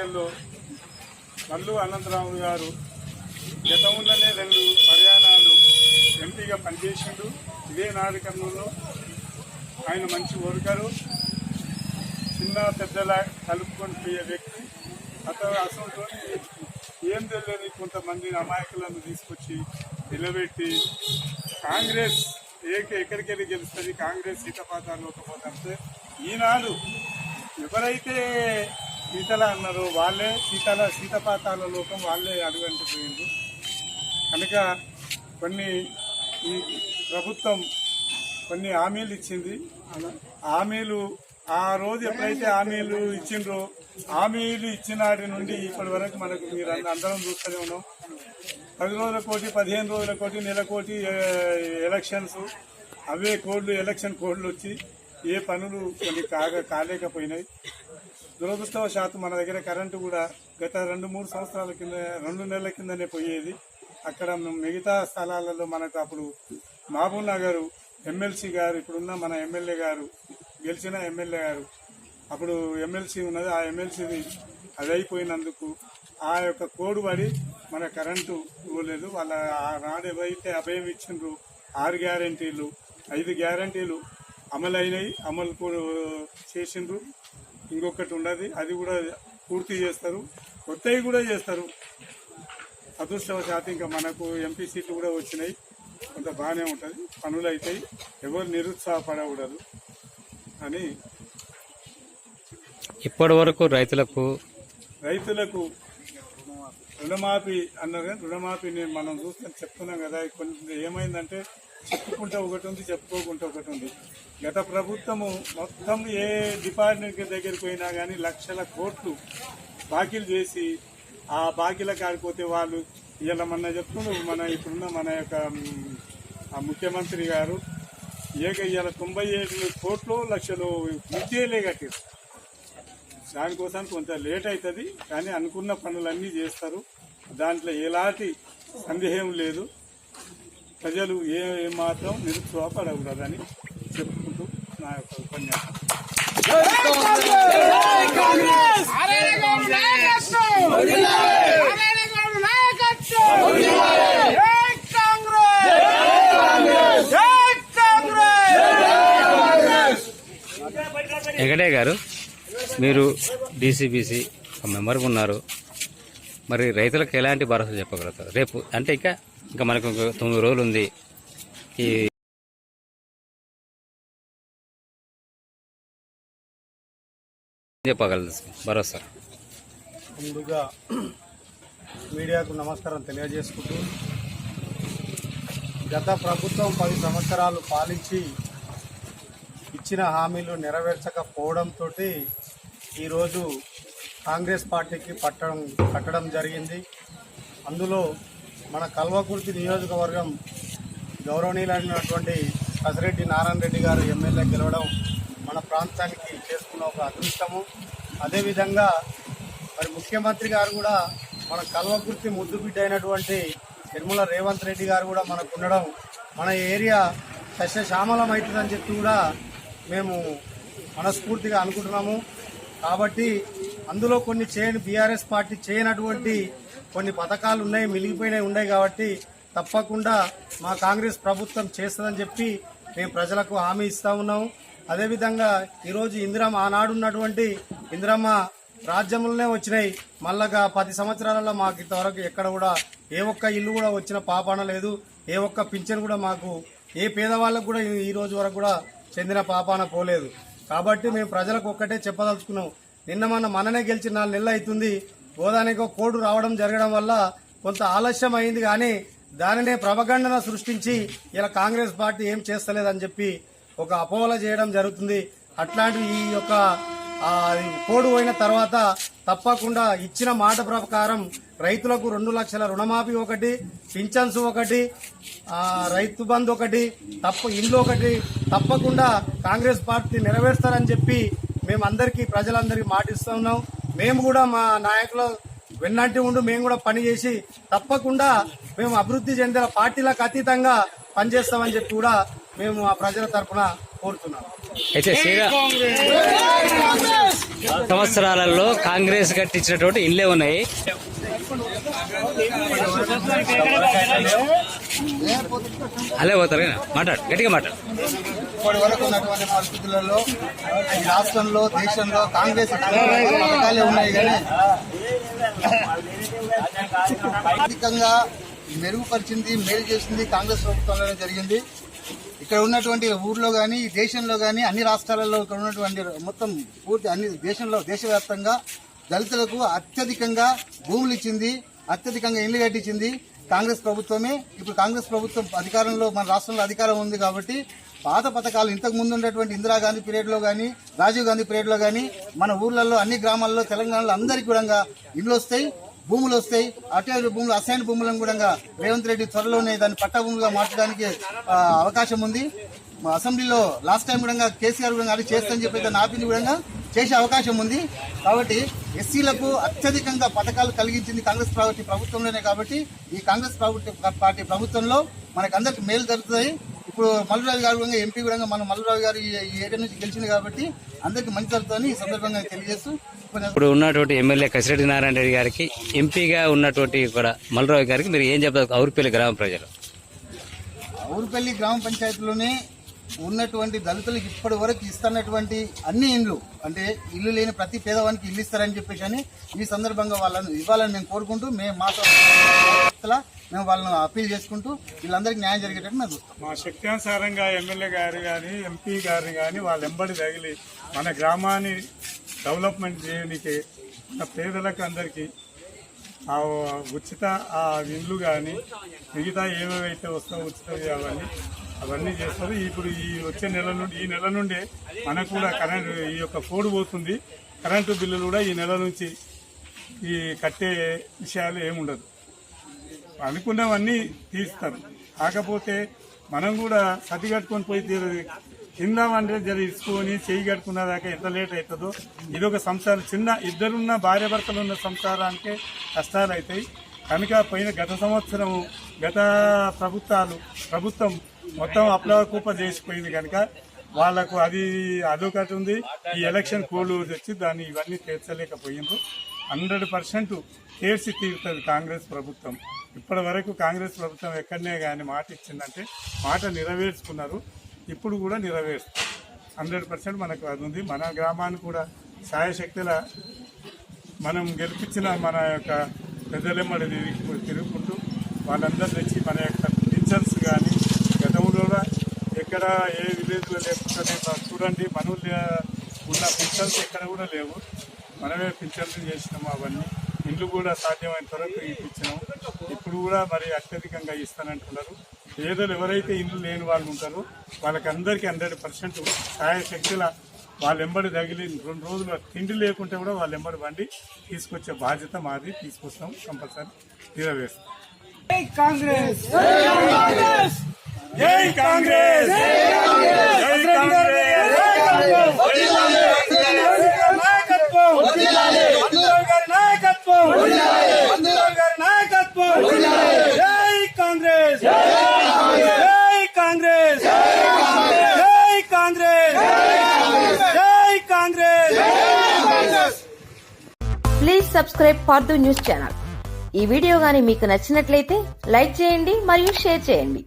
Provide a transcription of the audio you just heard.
మొన్న ఎన్నికల్లో మల్లు అనంతరాము గారు గతంలోనే రెండు పర్యాణాలు ఎంపీగా పనిచేసిండు. ఇదే నాయకత్వంలో ఆయన మంచి వర్కరు చిన్న పెద్దల కలుపుకొని పోయే వ్యక్తి. అతను అసలు ఏం తెలియని కొంతమంది అమాయకులను తీసుకొచ్చి నిలబెట్టి కాంగ్రెస్ ఏక ఎక్కడికెళ్ళి గెలుస్తుంది? కాంగ్రెస్ సీతపాతాలు పోతే ఈనాడు ఎవరైతే సీతల అన్నారు వాళ్ళే సీతల సీతపాతాల లోకం వాళ్ళే అడుగంటిపోయింది కనుక కొన్ని ఈ ప్రభుత్వం కొన్ని హామీలు ఇచ్చింది. హామీలు ఆ రోజు ఎప్పుడైతే హామీలు ఇచ్చిండ్రో హామీలు ఇచ్చినాటి నుండి ఇప్పటి వరకు మనకు మీరు అందరం చూస్తూనే ఉన్నాం. పది రోజుల కోటి పదిహేను రోజుల కోటి నెల కోటి ఎలక్షన్స్. అవే కోడ్లు ఎలక్షన్ కోడ్లు వచ్చి ఏ పనులు కొన్ని కాగా కాలేకపోయినాయి. దురదృష్టవశాత్తు మన దగ్గర కరెంటు కూడా గత రెండు మూడు సంవత్సరాల కింద రెండు నెలల కిందనే పోయేది. అక్కడ మిగతా స్థలాలలో మనకు అప్పుడు మహబూబ్ నగర్ ఎమ్మెల్సీ గారు ఇప్పుడున్న మన ఎమ్మెల్యే గారు గెలిచిన ఎమ్మెల్యే గారు అప్పుడు ఎమ్మెల్సీ ఉన్నది. ఆ ఎమ్మెల్సీది అది అయిపోయినందుకు ఆ యొక్క కోడ్ పడి మన కరెంటు ఇవ్వలేదు. వాళ్ళ ఆనాడు ఏవైతే అభయం ఇచ్చిండ్రు ఆరు గ్యారంటీలు ఐదు గ్యారంటీలు అమలు అయినాయి అమలు కూడా చేసిండ్రు. ఇంకొకటి ఉండదు. అది కూడా పూర్తి చేస్తారు. కొత్తవి కూడా చేస్తారు. అదృష్టవశాత్తు ఇంకా మనకు ఎంపీ సీట్లు కూడా వచ్చినాయి. కొంత బాగానే ఉంటుంది. పనులు అవుతాయి ఎవరు నిరుత్సాహపడకూడదు అని ఇప్పటి వరకు రైతులకు రైతులకు రుణమాఫీ అన్నారు కానీ రుణమాఫీ నేను మనం చూస్తాం చెప్తున్నాం కదా కొన్ని ఏమైందంటే చెప్పుకుంటే ఒకటి ఉంది చెప్పుకోకుంటే ఒకటి ఉంది. గత ప్రభుత్వము మొత్తం ఏ డిపార్ట్మెంట్ దగ్గరికి పోయినా కానీ లక్షల కోట్లు బాకీలు చేసి ఆ బాకీల కాడిపోతే వాళ్ళు ఇలా మన చెప్తున్నారు మన ఇప్పుడున్న మన యొక్క ముఖ్యమంత్రి గారు ఏక ఇవాళ తొంభై ఏడు కోట్లు లక్షలు విద్యలే కట్టారు దానికోసం కొంత లేట్ అవుతుంది కానీ అనుకున్న పనులన్నీ చేస్తారు. దాంట్లో ఎలాంటి సందేహం లేదు. ప్రజలు ఏ మాత్రం నిరుత్సాహపడకూడదని చెప్పుకుంటూ నా యొక్క ఉపన్యాసం. అరేగౌడ్ గారు మీరు డీసీబీసీ మెంబర్గా ఉన్నారు. మరి రైతులకు ఎలాంటి భరోసా చెప్పగలుగుతారు? రేపు అంటే ఇంకా ఇంకా మనకు తొమ్మిది రోజులు ఉంది. ఈ చెప్పగలదు భరోసా. ముందుగా మీడియాకు నమస్కారం తెలియజేసుకుంటూ గత ప్రభుత్వం పది సంవత్సరాలు పాలించి ఇచ్చిన హామీలు నెరవేర్చకపోవడంతో ఈరోజు కాంగ్రెస్ పార్టీకి పట్టడం కట్టడం జరిగింది. అందులో మన కల్వకుర్తి నియోజకవర్గం గౌరవనీయులైనటువంటి కసిరెడ్డి నారాయణ రెడ్డి గారు ఎమ్మెల్యే గెలవడం మన ప్రాంతానికి చేసుకున్న ఒక అదృష్టము. అదేవిధంగా మరి ముఖ్యమంత్రి గారు కూడా మన కల్వకుర్తి ముద్దు బిడ్డ అయినటువంటి నిర్మల రేవంత్ రెడ్డి గారు కూడా మనకు ఉండడం మన ఏరియా సస్యశ్యామలం అవుతుందని చెప్పి కూడా మేము మనస్ఫూర్తిగా అనుకుంటున్నాము. కాబట్టి అందులో కొన్ని చేయని బీఆర్ఎస్ పార్టీ చేయనటువంటి కొన్ని పథకాలు ఉన్నాయి మిలిగిపోయినాయి ఉన్నాయి కాబట్టి తప్పకుండా మా కాంగ్రెస్ ప్రభుత్వం చేస్తుందని చెప్పి మేము ప్రజలకు హామీ ఇస్తా ఉన్నాము అదేవిధంగా ఈరోజు ఇందిరమ్మ ఆనాడు ఉన్నటువంటి ఇందిరమ్మ రాజ్యంలోనే వచ్చినాయి. మళ్ళగా పది సంవత్సరాలలో మాకు ఇంతవరకు ఎక్కడ కూడా ఏ ఒక్క ఇల్లు కూడా వచ్చిన పాపాన లేదు. ఏ ఒక్క పింఛన్ కూడా మాకు ఏ పేదవాళ్ళకు కూడా ఈ రోజు వరకు కూడా చెందిన పాపాన పోలేదు. కాబట్టి మేము ప్రజలకు ఒక్కటే చెప్పదలుచుకున్నాం. నిన్న మన మననే గెలిచి నాలుగు నెలలు అవుతుంది. గోదానికి ఒక కోడు రావడం జరగడం వల్ల కొంత ఆలస్యం అయింది కానీ దానినే ప్రభగండన సృష్టించి ఇలా కాంగ్రెస్ పార్టీ ఏం చేస్తలేదని చెప్పి ఒక అపోహల చేయడం జరుగుతుంది. అట్లాంటి ఈ యొక్క కోడు పోయిన తర్వాత తప్పకుండా ఇచ్చిన మాట ప్రకారం రైతులకు రెండు లక్షల రుణమాఫీ ఒకటి పింఛన్స్ ఒకటి ఆ, రైతు బంధు ఒకటి తప్ప ఇండ్లు ఒకటి. తప్పకుండా కాంగ్రెస్ పార్టీ నెరవేరుస్తారని చెప్పి మేము అందరికీ ప్రజలందరికీ మాటిస్తూ ఉన్నాం. మేము కూడా మా నాయకుల వెన్నంటి ఉండి మేము కూడా పని చేసి తప్పకుండా మేము అభివృద్ధి చెందిన పార్టీలకు అతీతంగా పనిచేస్తామని చెప్పి కూడా మేము ఆ ప్రజల తరఫున కోరుతున్నాం. సంవత్సరాలలో కాంగ్రెస్ కట్టించినటువంటి ఇల్లే ఉన్నాయి. అలే పోతారు మాట్లాడు గట్టిగా మాట్లాడు. ఇప్పటి వరకు ఉన్నటువంటి పరిస్థితులలో ఈ రాష్ట్రంలో దేశంలో కాంగ్రెస్ ఇచ్చినటువంటి పథకాలే ఉన్నాయి కానీ ఆర్థికంగా మెరుగుపరిచింది మేలు చేసింది కాంగ్రెస్ ప్రభుత్వంలోనే జరిగింది. ఇక్కడ ఉన్నటువంటి ఊర్లో కానీ దేశంలో కానీ అన్ని రాష్ట్రాలలో ఇక్కడ ఉన్నటువంటి మొత్తం పూర్తి అన్ని దేశంలో దేశవ్యాప్తంగా దళితులకు అత్యధికంగా భూములు ఇచ్చింది అత్యధికంగా ఇల్లు కట్టించింది కాంగ్రెస్ ప్రభుత్వమే. ఇప్పుడు కాంగ్రెస్ ప్రభుత్వం అధికారంలో మన రాష్ట్రంలో అధికారం ఉంది కాబట్టి పాత పథకాలు ఇంతకు ముందు ఉన్నటువంటి ఇందిరాగాంధీ పీరియడ్లో కానీ రాజీవ్ గాంధీ పీరియడ్లో కానీ మన ఊర్లలో అన్ని గ్రామాల్లో తెలంగాణలో అందరికీ కూడా ఇండ్లు వస్తాయి. భూములు వస్తాయి అటే భూములు అసైన్ భూములను కూడా రేవంత్ రెడ్డి త్వరలోనే దాన్ని పట్టా భూములుగా మార్చడానికి అవకాశం ఉంది. మా అసెంబ్లీలో లాస్ట్ టైం కూడా కేసీఆర్ కూడా అది చేస్తని చెప్పి దాన్ని ఆపింది కూడా చేసే అవకాశం ఉంది. కాబట్టి ఎస్సీలకు అత్యధికంగా పథకాలు కలిగించింది కాంగ్రెస్ పార్టీ ప్రభుత్వంలోనే కాబట్టి ఈ కాంగ్రెస్ ప్రభుత్వ పార్టీ ప్రభుత్వంలో మనకు అందరికి మేలు జరుగుతుంది ఇప్పుడు మల్లురావు గారు కూడా ఎంపీ కూడా మన మల్లురావు గారు ఈ ఏరియా నుంచి గెలిచింది కాబట్టి అందరికి మంచి జరుగుతుందని ఈ సందర్భంగా తెలియజేస్తూ ఇప్పుడు ఉన్నటువంటి ఎమ్మెల్యే కసిరెడ్డి నారాయణ రెడ్డి గారికి ఎంపీగా ఉన్నటువంటి కూడా మల్రావు గారికి మీరు ఏం చెప్తారు? ఔరుపల్లి గ్రామ ప్రజలు. ఊరుపల్లి గ్రామ పంచాయతీలోనే ఉన్నటువంటి దళితులకు ఇప్పటి వరకు ఇస్తున్నటువంటి అన్ని ఇండ్లు అంటే ఇల్లు లేని ప్రతి పేదవానికి ఇల్లు ఇస్తారని చెప్పేసి అని ఈ సందర్భంగా వాళ్ళని ఇవ్వాలని మేము కోరుకుంటూ మేము మా సంస్థల మేము వాళ్ళని అప్పీల్ చేసుకుంటూ వీళ్ళందరికీ న్యాయం జరిగేటట్టు మేము చూస్తాం. మా శక్త్యానుసారంగా ఎమ్మెల్యే గారు కానీ ఎంపీ గారు కానీ వాళ్ళ ఎంబడి తగిలి మన గ్రామాన్ని డెవలప్మెంట్ చేయడానికి మన పేదలకు అందరికీ ఆ ఉచిత ఆ ఇండ్లు కానీ మిగతా ఏవేవైతే వస్తాయో ఉచితవి అవన్నీ అవన్నీ చేస్తారు. ఇప్పుడు ఈ వచ్చే నెల నుండి ఈ నెల నుండే మనకు కూడా కరెంట్ ఈ యొక్క కోడ్ పోతుంది. కరెంటు బిల్లులు కూడా ఈ నెల నుంచి ఈ కట్టే విషయాలు ఏముండదు. అనుకున్నవన్నీ తీస్తారు. కాకపోతే మనం కూడా సతి కట్టుకొని పోయి తీరదు తిందామంటే జర ఇసుకొని చేయి కట్టుకున్న దాకా ఎంత లేట్ అవుతుందో. ఇదొక సంసారం. చిన్న ఇద్దరున్న భార్య భర్తలు ఉన్న సంసారానికే కష్టాలు అవుతాయి. కనుక పోయిన గత సంవత్సరం గత ప్రభుత్వాలు ప్రభుత్వం మొత్తం అప్లవకూప చేసిపోయింది కనుక వాళ్ళకు అది అదొకటి ఉంది. ఈ ఎలక్షన్ కోల్డ్ తెచ్చి దాన్ని ఇవన్నీ తీర్చలేకపోయిండ్రు హండ్రెడ్ పర్సెంట్ తీర్చి తీరుతుంది కాంగ్రెస్ ప్రభుత్వం. ఇప్పటి వరకు కాంగ్రెస్ ప్రభుత్వం ఎక్కడనే కానీ మాట ఇచ్చిందంటే మాట నెరవేర్చుకున్నారు. ఇప్పుడు కూడా నెరవేరుస్తారు హండ్రెడ్ పర్సెంట్ మనకు అది ఉంది మన గ్రామాన్ని కూడా సాయశక్తుల మనం గెలిపించిన మన యొక్క పెద్దలెమ్మడి తిరుగుకుంటూ వాళ్ళందరూ తెచ్చి మన యొక్క టీచర్స్ కానీ గతంలో కూడా ఎక్కడ ఏ విలేజ్లో లేకుండా చూడండి మన ఉన్న టీచర్స్ ఎక్కడ కూడా లేవు. మనమే పింఛన్స్ చేసినాము అవన్నీ. ఇండ్లు కూడా సాధ్యమైనంత వరకు ఇప్పించినాము. ఇప్పుడు కూడా మరి అత్యధికంగా ఇస్తానంటున్నారు. పేదలు ఎవరైతే ఇండ్లు లేని వాళ్ళు ఉంటారో వాళ్ళకి అందరికీ హండ్రెడ్ పర్సెంట్ సహాయ శక్తుల వాళ్ళ ఎంబడి తగిలి రెండు రోజులు తిండి లేకుంటే కూడా వాళ్ళ ఎంబడి బండి తీసుకొచ్చే బాధ్యత మాది తీసుకొస్తాం కంపల్సరీ. నెరవేరుస్తాం జై కాంగ్రెస్! కాంగ్రెస్! కాంగ్రెస్! నాయకత్వం మల్లురావు గారి నాయకత్వం. మల్లురావు గారి నాయకత్వం. జై కాంగ్రెస్. జై కాంగ్రెస్. జై కాంగ్రెస్. జై Congress. Please subscribe for news channel ఈ వీడియో గాని మీకు నచ్చినట్లయితే లైక్ చేయండి మరియు షేర్ చేయండి.